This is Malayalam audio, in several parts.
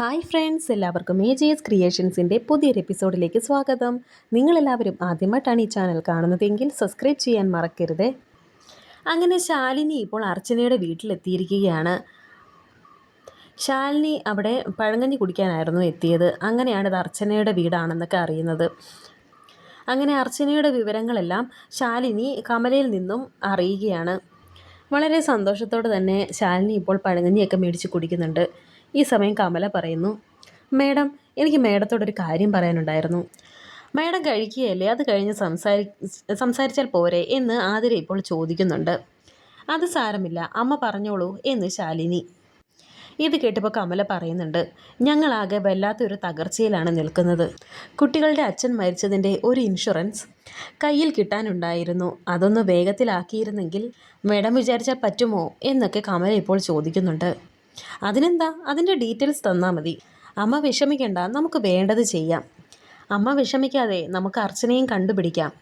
ഹായ് ഫ്രണ്ട്സ് എല്ലാവർക്കും എ ജെ എസ് ക്രിയേഷൻസിന്റെ പുതിയൊരു എപ്പിസോഡിലേക്ക് സ്വാഗതം. നിങ്ങളെല്ലാവരും ആദ്യമായിട്ടാണ് ഈ ചാനൽ കാണുന്നതെങ്കിൽ സബ്സ്ക്രൈബ് ചെയ്യാൻ മറക്കരുത്. അങ്ങനെ ശാലിനി ഇപ്പോൾ അർച്ചനയുടെ വീട്ടിലെത്തിയിരിക്കുകയാണ്. ശാലിനി അവിടെ പഴങ്കഞ്ഞി കുടിക്കാനായിരുന്നു എത്തിയത്. അങ്ങനെയാണ് ഇത് അർച്ചനയുടെ വീടാണെന്നൊക്കെ അറിയുന്നത്. അങ്ങനെ അർച്ചനയുടെ വിവരങ്ങളെല്ലാം ശാലിനി കമലയിൽ നിന്നും അറിയുകയാണ്. വളരെ സന്തോഷത്തോടെ തന്നെ ശാലിനി ഇപ്പോൾ പഴങ്കഞ്ഞിയൊക്കെ മേടിച്ച് കുടിക്കുന്നുണ്ട്. ഈ സമയം കമല പറയുന്നു മേഡം എനിക്ക് മേഡത്തോടൊരു കാര്യം പറയാനുണ്ടായിരുന്നു. മേഡം കഴിക്കുകയല്ലേ? അത് കഴിഞ്ഞ് സംസാരി സംസാരിച്ചാൽ പോരെ എന്ന് ആതിര ഇപ്പോൾ ചോദിക്കുന്നുണ്ട്. അത് സാരമില്ല. അമ്മ പറഞ്ഞോളൂ എന്ന് ശാലിനി. ഇത് കേട്ടപ്പോൾ കമല പറയുന്നുണ്ട് ഞങ്ങളാകെ വല്ലാത്തൊരു തകർച്ചയിലാണ് നിൽക്കുന്നത്. കുട്ടികളുടെ അച്ഛൻ മരിച്ചതിന്റെ ഒരു ഇൻഷുറൻസ് കയ്യിൽ കിട്ടാനുണ്ടായിരുന്നു. അതൊന്ന് വേഗത്തിലാക്കിയിരുന്നെങ്കിൽ മേഡം വിചാരിച്ചാൽ പറ്റുമോ? എന്നൊക്കെ കമല ഇപ്പോൾ ചോദിക്കുന്നുണ്ട്. അതിനെന്താ? അതിന്റെ ഡീറ്റെയിൽസ് തന്നാൽ മതി. അമ്മ വിഷമിക്കണ്ട നമുക്ക് വേണ്ടത് ചെയ്യാം. അമ്മ വിഷമിക്കാതെ നമുക്ക് അർച്ചനയും കണ്ടുപിടിക്കാം.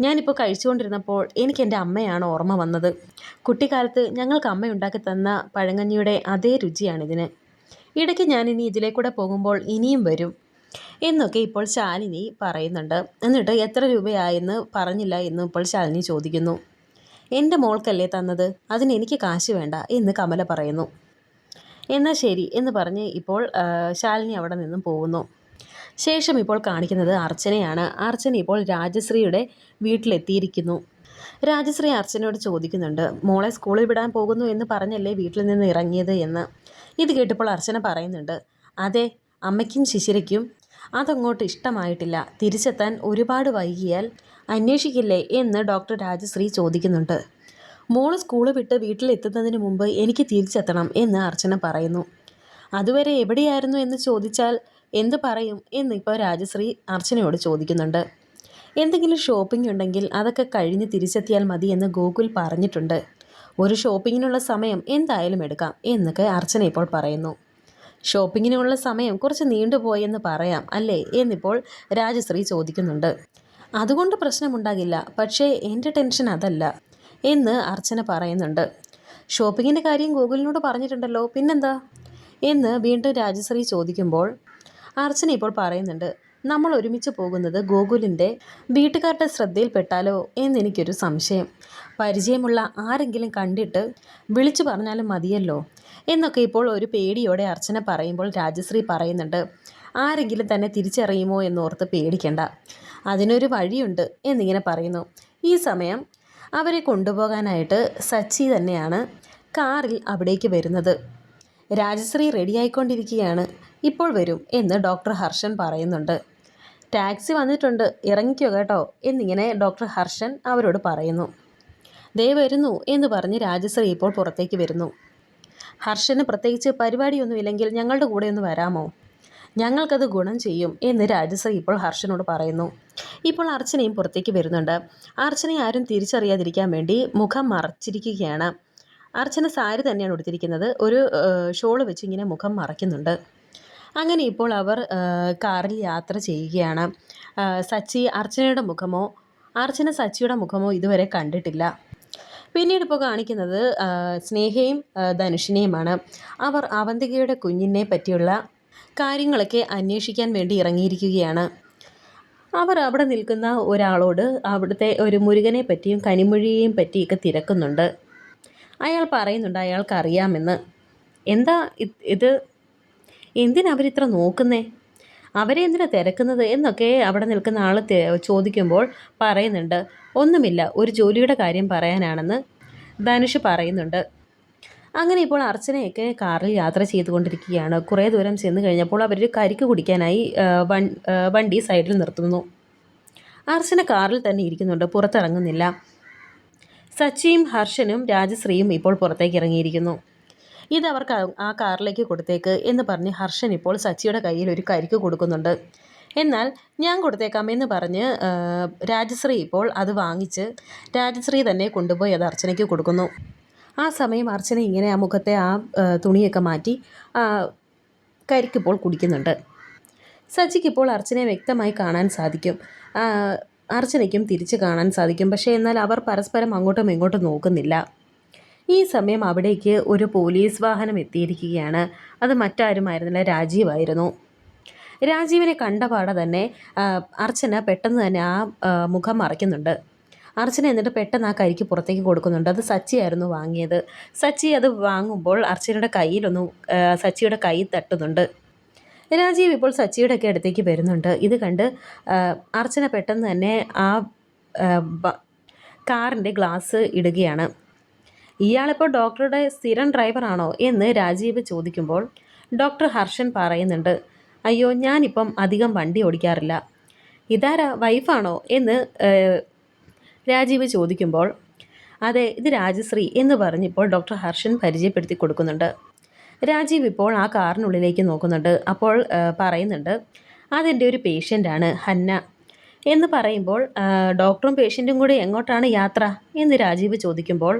ഞാനിപ്പോൾ കഴിച്ചുകൊണ്ടിരുന്നപ്പോൾ എനിക്ക് എന്റെ അമ്മയാണ് ഓർമ്മ വന്നത്. കുട്ടിക്കാലത്ത് ഞങ്ങൾക്ക് അമ്മ ഉണ്ടാക്കി തന്ന പഴങ്ങഞ്ഞിയുടെ അതേ രുചിയാണിതിന്. ഇടയ്ക്ക് ഞാൻ ഇനി ഇതിലേക്കൂടെ പോകുമ്പോൾ ഇനിയും വരും. എന്നൊക്കെ ഇപ്പോൾ ശാലിനി പറയുന്നുണ്ട്. എന്നിട്ട് എത്ര രൂപയായെന്ന് പറഞ്ഞില്ല എന്ന് ഇപ്പോൾ ശാലിനി ചോദിക്കുന്നു. എന്റെ മോൾക്കല്ലേ തന്നത്? അതിന് എനിക്ക് കാശ് വേണ്ട എന്ന് കമല പറയുന്നു. എന്നാൽ ശരി എന്ന് പറഞ്ഞ് ഇപ്പോൾ ശാലിനി അവിടെ നിന്നും പോകുന്നു. ശേഷം ഇപ്പോൾ കാണിക്കുന്നത് അർച്ചനയാണ്. അർച്ചന ഇപ്പോൾ രാജശ്രീയുടെ വീട്ടിലെത്തിയിരിക്കുന്നു. രാജശ്രീ അർച്ചനയോട് ചോദിക്കുന്നുണ്ട് മോളെ സ്കൂളിൽ വിടാൻ പോകുന്നു എന്ന് പറഞ്ഞല്ലേ വീട്ടിൽ നിന്ന് ഇറങ്ങിയത് എന്ന്? ഇത് കേട്ടപ്പോൾ അർച്ചന പറയുന്നുണ്ട് അതെ അമ്മയ്ക്കും ശിശിരയ്ക്കും അതങ്ങോട്ട് ഇഷ്ടമായിട്ടില്ല. തിരിച്ചെത്താൻ ഒരുപാട് വൈകിയാൽ അന്വേഷിക്കില്ലേ? എന്ന് ഡോക്ടർ രാജശ്രീ ചോദിക്കുന്നുണ്ട്. മോൾ സ്കൂൾ വിട്ട് വീട്ടിലെത്തുന്നതിന് മുമ്പ് എനിക്ക് തിരിച്ചെത്തണം എന്ന് അർച്ചന പറയുന്നു. അതുവരെ എവിടെയായിരുന്നു എന്ന് ചോദിച്ചാൽ എന്ത് പറയും എന്നിപ്പോൾ രാജശ്രീ അർച്ചനയോട് ചോദിക്കുന്നുണ്ട്. എന്തെങ്കിലും ഷോപ്പിംഗ് ഉണ്ടെങ്കിൽ അതൊക്കെ കഴിഞ്ഞ് തിരിച്ചെത്തിയാൽ മതി എന്ന് ഗോകുൽ പറഞ്ഞിട്ടുണ്ട്. ഒരു ഷോപ്പിങ്ങിനുള്ള സമയം എന്തായാലും എടുക്കാം എന്നൊക്കെ അർച്ചന ഇപ്പോൾ പറയുന്നു. ഷോപ്പിങ്ങിനുള്ള സമയം കുറച്ച് നീണ്ടുപോയെന്ന് പറയാം അല്ലേ എന്നിപ്പോൾ രാജശ്രീ ചോദിക്കുന്നുണ്ട്. അതുകൊണ്ട് പ്രശ്നമുണ്ടാകില്ല. പക്ഷേ എന്റെ ടെൻഷൻ അതല്ല. എന്ന് അർച്ചന പറയുന്നുണ്ട്. ഷോപ്പിങ്ങിന്റെ കാര്യം ഗൂഗിളിനോട് പറഞ്ഞിട്ടുണ്ടല്ലോ പിന്നെന്താ? എന്ന് വീണ്ടും രാജശ്രീ ചോദിക്കുമ്പോൾ അർച്ചന ഇപ്പോൾ പറയുന്നുണ്ട് നമ്മൾ ഒരുമിച്ച് പോകുന്നത് ഗോകുലിന്റെ വീട്ടുകാരുടെ ശ്രദ്ധയിൽപ്പെട്ടാലോ എന്നെനിക്കൊരു സംശയം. പരിചയമുള്ള ആരെങ്കിലും കണ്ടിട്ട് വിളിച്ചു പറഞ്ഞാലും മതിയല്ലോ എന്നൊക്കെ ഇപ്പോൾ ഒരു പേടിയോടെ അർച്ചന പറയുമ്പോൾ രാജശ്രീ പറയുന്നുണ്ട് ആരെങ്കിലും തന്നെ തിരിച്ചറിയുമോ എന്നോർത്ത് പേടിക്കണ്ട. അതിനൊരു വഴിയുണ്ട് എന്നിങ്ങനെ പറയുന്നു. ഈ സമയം അവരെ കൊണ്ടുപോകാനായിട്ട് സച്ചി തന്നെയാണ് കാറിൽ അവിടേക്ക് വരുന്നത്. രാജശ്രീ റെഡിയായിക്കൊണ്ടിരിക്കുകയാണ് ഇപ്പോൾ വരും എന്ന് ഡോക്ടർ ഹർഷൻ പറയുന്നുണ്ട്. ടാക്സി വന്നിട്ടുണ്ട്. ഇറങ്ങിക്കോ കേട്ടോ എന്നിങ്ങനെ ഡോക്ടർ ഹർഷൻ അവരോട് പറയുന്നു. ദേ വരുന്നു എന്ന് പറഞ്ഞ് രാജശ്രീ ഇപ്പോൾ പുറത്തേക്ക് വരുന്നു. ഹർഷന് പ്രത്യേകിച്ച് പരിപാടിയൊന്നുമില്ലെങ്കിൽ ഞങ്ങളുടെ കൂടെ ഒന്ന് വരാമോ? ഞങ്ങൾക്കത് ഗുണം ചെയ്യും എന്ന് രാജശ്രീ ഇപ്പോൾ ഹർഷനോട് പറയുന്നു. ഇപ്പോൾ അർച്ചനയും പുറത്തേക്ക് വരുന്നുണ്ട്. അർച്ചനയെ ആരും തിരിച്ചറിയാതിരിക്കാൻ വേണ്ടി മുഖം മറച്ചിരിക്കുകയാണ്. അർച്ചന സാരി തന്നെയാണ് ഉടുത്തിരിക്കുന്നത്. ഒരു ഷോൾ വെച്ച് ഇങ്ങനെ മുഖം മറയ്ക്കുന്നുണ്ട്. അങ്ങനെ ഇപ്പോൾ അവർ കാറിൽ യാത്ര ചെയ്യുകയാണ്. സച്ചി അർച്ചനയുടെ മുഖമോ അർച്ചന സച്ചിയുടെ മുഖമോ ഇതുവരെ കണ്ടിട്ടില്ല. പിന്നീട് ഇപ്പോൾ കാണിക്കുന്നത് സ്നേഹയും ധനുഷിനെയുമാണ്. അവർ അവന്തികയുടെ കുഞ്ഞിനെ പറ്റിയുള്ള കാര്യങ്ങളൊക്കെ അന്വേഷിക്കാൻ വേണ്ടി ഇറങ്ങിയിരിക്കുകയാണ്. അവർ അവിടെ നിൽക്കുന്ന ഒരാളോട് അവിടുത്തെ ഒരു മുരുകനെ പറ്റിയും കനിമൊഴിയെയും പറ്റിയൊക്കെ തിരക്കുന്നുണ്ട്. അയാൾ പറയുന്നുണ്ട് അയാൾക്ക് അറിയാമെന്ന് എന്താ ഇത്? എന്തിനവരിത്ര നോക്കുന്നേ? അവരെ എന്തിനാ തിരക്കുന്നത്? എന്നൊക്കെ അവിടെ നിൽക്കുന്ന ആൾ ചോദിക്കുമ്പോൾ പറയുന്നുണ്ട് ഒന്നുമില്ല ഒരു ജോലിയുടെ കാര്യം പറയാനാണെന്ന് ധനുഷ് പറയുന്നുണ്ട്. അങ്ങനെ ഇപ്പോൾ അർച്ചനയൊക്കെ കാറിൽ യാത്ര ചെയ്തുകൊണ്ടിരിക്കുകയാണ്. കുറേ ദൂരം ചെന്ന് കഴിഞ്ഞപ്പോൾ അവർ കരിക്ക് കുടിക്കാനായി വണ്ടി സൈഡിൽ നിർത്തുന്നു. അർച്ചന കാറിൽ തന്നെ ഇരിക്കുന്നുണ്ട്. പുറത്തിറങ്ങുന്നില്ല. സച്ചിയും ഹർഷനും രാജശ്രീയും ഇപ്പോൾ പുറത്തേക്ക് ഇറങ്ങിയിരിക്കുന്നു. ഇത് അവർക്ക് ആ കാറിലേക്ക് കൊടുത്തേക്ക് എന്ന് പറഞ്ഞ് ഹർഷൻ ഇപ്പോൾ സച്ചിയുടെ കയ്യിൽ ഒരു കരിക്ക് കൊടുക്കുന്നുണ്ട്. എന്നാൽ ഞാൻ കൊടുത്തേക്കാം എന്ന് പറഞ്ഞ് രാജശ്രീ ഇപ്പോൾ അത് വാങ്ങിച്ച് രാജശ്രീ തന്നെ കൊണ്ടുപോയി അത് അർച്ചനയ്ക്ക് കൊടുക്കുന്നു. ആ സമയം അർച്ചന ഇങ്ങനെ ആ മുഖത്തെ ആ തുണിയൊക്കെ മാറ്റി കരിക്കിപ്പോൾ കുടിക്കുന്നുണ്ട്. സജിക്കിപ്പോൾ അർച്ചനയെ വ്യക്തമായി കാണാൻ സാധിക്കും. അർച്ചനയ്ക്കും തിരിച്ച് കാണാൻ സാധിക്കും. പക്ഷേ എന്നാൽ അവർ പരസ്പരം അങ്ങോട്ടും ഇങ്ങോട്ടും നോക്കുന്നില്ല. ഈ സമയം അവിടേക്ക് ഒരു പോലീസ് വാഹനം എത്തിയിരിക്കുകയാണ്. അത് മറ്റാരുമായിരുന്നില്ല രാജീവായിരുന്നു. രാജീവിനെ കണ്ടപാടെ തന്നെ ആ, അർച്ചന പെട്ടെന്ന് തന്നെ ആ, മുഖം മറയ്ക്കുന്നുണ്ട്. അർച്ചന എന്നിട്ട് പെട്ടെന്ന് ആ കരിക്ക് പുറത്തേക്ക് കൊടുക്കുന്നുണ്ട്. അത് സച്ചിയായിരുന്നു വാങ്ങിയത്. സച്ചി അത് വാങ്ങുമ്പോൾ അർച്ചനയുടെ കയ്യിലൊന്നും സച്ചിയുടെ കൈ തട്ടുന്നുണ്ട്. രാജീവ് ഇപ്പോൾ സച്ചിയുടെ ഒക്കെ അടുത്തേക്ക് വരുന്നുണ്ട്. ഇത് കണ്ട് അർച്ചന പെട്ടെന്ന് തന്നെ ആ കാറിന്റെ ഗ്ലാസ് ഇടുകയാണ്. ഇയാളിപ്പോൾ ഡോക്ടറുടെ സ്ഥിരം ഡ്രൈവറാണോ എന്ന് രാജീവ് ചോദിക്കുമ്പോൾ ഡോക്ടർ ഹർഷൻ പറയുന്നുണ്ട് അയ്യോ ഞാനിപ്പം അധികം വണ്ടി ഓടിക്കാറില്ല. ഇതാരാ വൈഫാണോ? എന്ന് രാജീവ് ചോദിക്കുമ്പോൾ അതെ ഇത് രാജശ്രീ എന്ന് പറഞ്ഞിപ്പോൾ ഡോക്ടർ ഹർഷൻ പരിചയപ്പെടുത്തി കൊടുക്കുന്നുണ്ട്. രാജീവ് ഇപ്പോൾ ആ കാറിനുള്ളിലേക്ക് നോക്കുന്നുണ്ട്. അപ്പോൾ പറയുന്നുണ്ട് അതെന്റെ ഒരു പേഷ്യന്റാണ് ഹന്ന എന്ന് പറയുമ്പോൾ ഡോക്ടറും പേഷ്യന്റും കൂടി എങ്ങോട്ടാണ് യാത്ര? എന്ന് രാജീവ് ചോദിക്കുമ്പോൾ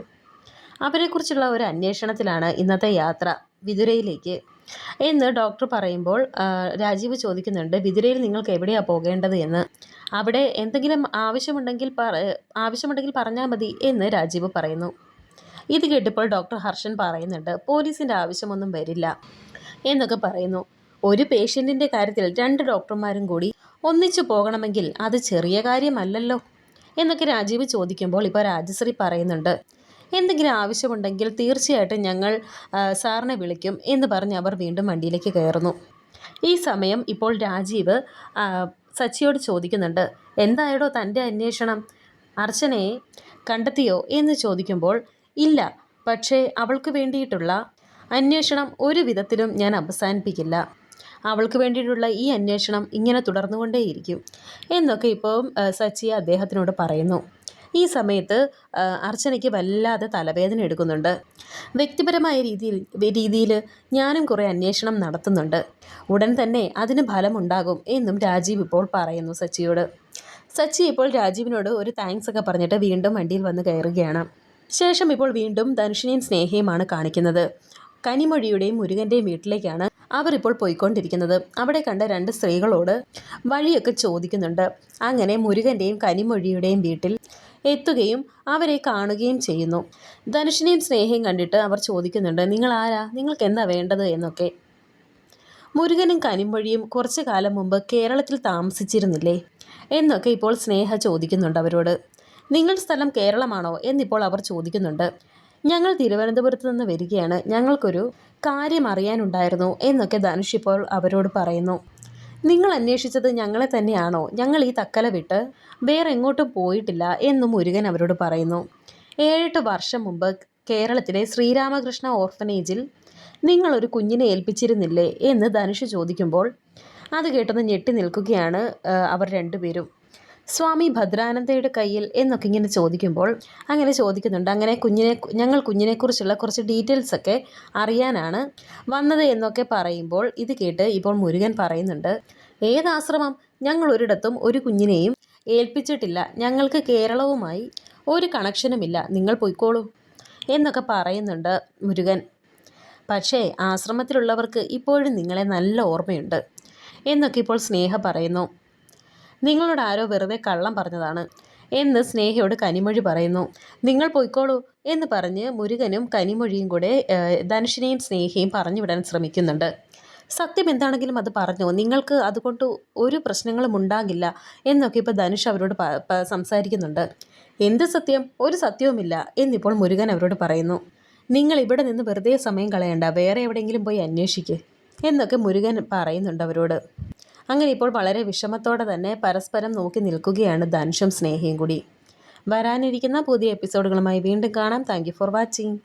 അവരെക്കുറിച്ചുള്ള ഒരു അന്വേഷണത്തിലാണ് ഇന്നത്തെ യാത്ര വിതുരയിലേക്ക്. എന്ന് ഡോക്ടർ പറയുമ്പോൾ രാജീവ് ചോദിക്കുന്നുണ്ട് വിതുരയിൽ നിങ്ങൾക്ക് എവിടെയാണ് പോകേണ്ടത് എന്ന്? അവിടെ എന്തെങ്കിലും ആവശ്യമുണ്ടെങ്കിൽ ആവശ്യമുണ്ടെങ്കിൽ പറഞ്ഞാൽ മതി എന്ന് രാജീവ് പറയുന്നു. ഇത് കേട്ടപ്പോൾ ഡോക്ടർ ഹർഷൻ പറയുന്നുണ്ട് പോലീസിന്റെ ആവശ്യമൊന്നും വരില്ല എന്നൊക്കെ പറയുന്നു. ഒരു പേഷ്യന്റിന്റെ കാര്യത്തിൽ രണ്ട് ഡോക്ടർമാരും കൂടി ഒന്നിച്ചു പോകണമെങ്കിൽ അത് ചെറിയ കാര്യമല്ലല്ലോ എന്നൊക്കെ രാജീവ് ചോദിക്കുമ്പോൾ ഇപ്പോൾ രാജശ്രീ പറയുന്നുണ്ട് എന്തെങ്കിലും ആവശ്യമുണ്ടെങ്കിൽ തീർച്ചയായിട്ടും ഞങ്ങൾ സാറിനെ വിളിക്കും എന്ന് പറഞ്ഞ് അവർ വീണ്ടും വണ്ടിയിലേക്ക് കയറുന്നു. ഈ സമയം ഇപ്പോൾ രാജീവ് സച്ചിയോട് ചോദിക്കുന്നുണ്ട് എന്തായടോ തന്റെ അന്വേഷണം? അർച്ചനയെ കണ്ടെത്തിയോ? എന്ന് ചോദിക്കുമ്പോൾ ഇല്ല പക്ഷേ അവൾക്ക് വേണ്ടിയിട്ടുള്ള അന്വേഷണം ഒരു വിധത്തിലും ഞാൻ അവസാനിപ്പിക്കില്ല. അവൾക്ക് വേണ്ടിയിട്ടുള്ള ഈ അന്വേഷണം ഇങ്ങനെ തുടർന്നുകൊണ്ടേയിരിക്കും. എന്നൊക്കെ ഇപ്പോൾ സച്ചി അദ്ദേഹത്തിനോട് പറയുന്നു. ഈ സമയത്ത് അർച്ചനയ്ക്ക് വല്ലാതെ തലവേദന എടുക്കുന്നുണ്ട്. വ്യക്തിപരമായ രീതിയിൽ രീതിയിൽ ഞാനും കുറേ അന്വേഷണം നടത്തുന്നുണ്ട്. ഉടൻ തന്നെ അതിന് ഫലമുണ്ടാകും എന്നും രാജീവ് ഇപ്പോൾ പറയുന്നു സച്ചിയോട്. സച്ചി ഇപ്പോൾ രാജീവിനോട് ഒരു താങ്ക്സ് ഒക്കെ പറഞ്ഞിട്ട് വീണ്ടും വണ്ടിയിൽ വന്ന് കയറുകയാണ്. ശേഷം ഇപ്പോൾ വീണ്ടും ധനുഷിനെയും സ്നേഹയുമാണ് കാണിക്കുന്നത്. കനിമൊഴിയുടെയും മുരുകന്റെയും വീട്ടിലേക്കാണ് അവർ ഇപ്പോൾ പോയിക്കൊണ്ടിരിക്കുന്നത്. അവിടെ കണ്ട രണ്ട് സ്ത്രീകളോട് വഴിയൊക്കെ ചോദിക്കുന്നുണ്ട്. അങ്ങനെ മുരുകന്റെയും കനിമൊഴിയുടെയും വീട്ടിൽ എത്തുകയും അവരെ കാണുകയും ചെയ്യുന്നു. ധനുഷിനെയും സ്നേഹയും കണ്ടിട്ട് അവർ ചോദിക്കുന്നുണ്ട് നിങ്ങൾ ആരാ നിങ്ങൾക്ക് എന്താ വേണ്ടത്? എന്നൊക്കെ. മുരുകനും കനിമൊഴിയും കുറച്ചു കാലം മുമ്പ് കേരളത്തിൽ താമസിച്ചിരുന്നില്ലേ? എന്നൊക്കെ ഇപ്പോൾ സ്നേഹ ചോദിക്കുന്നുണ്ട് അവരോട്. നിങ്ങൾ സ്ഥലം കേരളമാണോ? എന്നിപ്പോൾ അവർ ചോദിക്കുന്നുണ്ട്. ഞങ്ങൾ തിരുവനന്തപുരത്ത് നിന്ന് വരികയാണ്. ഞങ്ങൾക്കൊരു കാര്യം അറിയാനുണ്ടായിരുന്നു എന്നൊക്കെ ധനുഷ് ഇപ്പോൾ അവരോട് പറയുന്നു. നിങ്ങൾ അന്വേഷിച്ചത് ഞങ്ങളെ തന്നെയാണോ? ഞങ്ങൾ ഈ തക്കല വിട്ട് വേറെ എങ്ങോട്ടും പോയിട്ടില്ല എന്നും മുരുകൻ അവരോട് പറയുന്നു. ഏഴെട്ട് വർഷം മുമ്പ് കേരളത്തിലെ ശ്രീരാമകൃഷ്ണ ഓർഫനേജിൽ നിങ്ങളൊരു കുഞ്ഞിനെ ഏൽപ്പിച്ചിരുന്നില്ലേ എന്ന് ധനുഷ് ചോദിക്കുമ്പോൾ അത് കേട്ടൊന്ന് ഞെട്ടി നിൽക്കുകയാണ് അവർ രണ്ടുപേരും. സ്വാമി ഭദ്രാനന്ദയുടെ കയ്യിൽ എന്നൊക്കെ ഇങ്ങനെ ചോദിക്കുമ്പോൾ അങ്ങനെ ചോദിക്കുന്നുണ്ട്. അങ്ങനെ കുഞ്ഞിനെ ഞങ്ങൾ കുഞ്ഞിനെക്കുറിച്ചുള്ള കുറച്ച് ഡീറ്റെയിൽസ് ഒക്കെ അറിയാനാണ് വന്നത് എന്നൊക്കെ പറയുമ്പോൾ ഇത് കേട്ട് ഇപ്പോൾ മുരുകൻ പറയുന്നുണ്ട് ഏതാശ്രമം? ഞങ്ങൾ ഒരിടത്തും ഒരു കുഞ്ഞിനെയും ഏൽപ്പിച്ചിട്ടില്ല. ഞങ്ങൾക്ക് കേരളവുമായി ഒരു കണക്ഷനുമില്ല. നിങ്ങൾ പൊയ്ക്കോളൂ എന്നൊക്കെ പറയുന്നുണ്ട് മുരുകൻ. പക്ഷേ ആശ്രമത്തിലുള്ളവർക്ക് ഇപ്പോഴും നിങ്ങളെ നല്ല ഓർമ്മയുണ്ട് എന്നൊക്കെ ഇപ്പോൾ സ്നേഹ പറയുന്നു. നിങ്ങളോട് ആരോ വെറുതെ കള്ളം പറഞ്ഞതാണ് എന്ന് സ്നേഹയോട് കനിമൊഴി പറയുന്നു. നിങ്ങൾ പൊയ്ക്കോളൂ എന്ന് പറഞ്ഞ് മുരുകനും കനിമൊഴിയും കൂടെ ധനുഷിനെയും സ്നേഹയും പറഞ്ഞു വിടാൻ ശ്രമിക്കുന്നുണ്ട്. സത്യം എന്താണെങ്കിലും അത് പറഞ്ഞു. നിങ്ങൾക്ക് അതുകൊണ്ട് ഒരു പ്രശ്നങ്ങളും ഉണ്ടാകില്ല എന്നൊക്കെ ഇപ്പോൾ ധനുഷ് അവരോട് സംസാരിക്കുന്നുണ്ട്. എന്ത് സത്യം? ഒരു സത്യവുമില്ല എന്നിപ്പോൾ മുരുകൻ അവരോട് പറയുന്നു. നിങ്ങൾ ഇവിടെ നിന്ന് വെറുതെ സമയം കളയണ്ട. വേറെ എവിടെയെങ്കിലും പോയി അന്വേഷിക്ക്. എന്നൊക്കെ മുരുകൻ പറയുന്നുണ്ട് അവരോട്. അങ്ങനെ ഇപ്പോൾ വളരെ വിഷമത്തോടെ തന്നെ പരസ്പരം നോക്കി നിൽക്കുകയാണ് ധനുഷും സ്നേഹയും കൂടി. വരാനിരിക്കുന്ന പുതിയ എപ്പിസോഡുകളുമായി വീണ്ടും കാണാം. Thank for watching.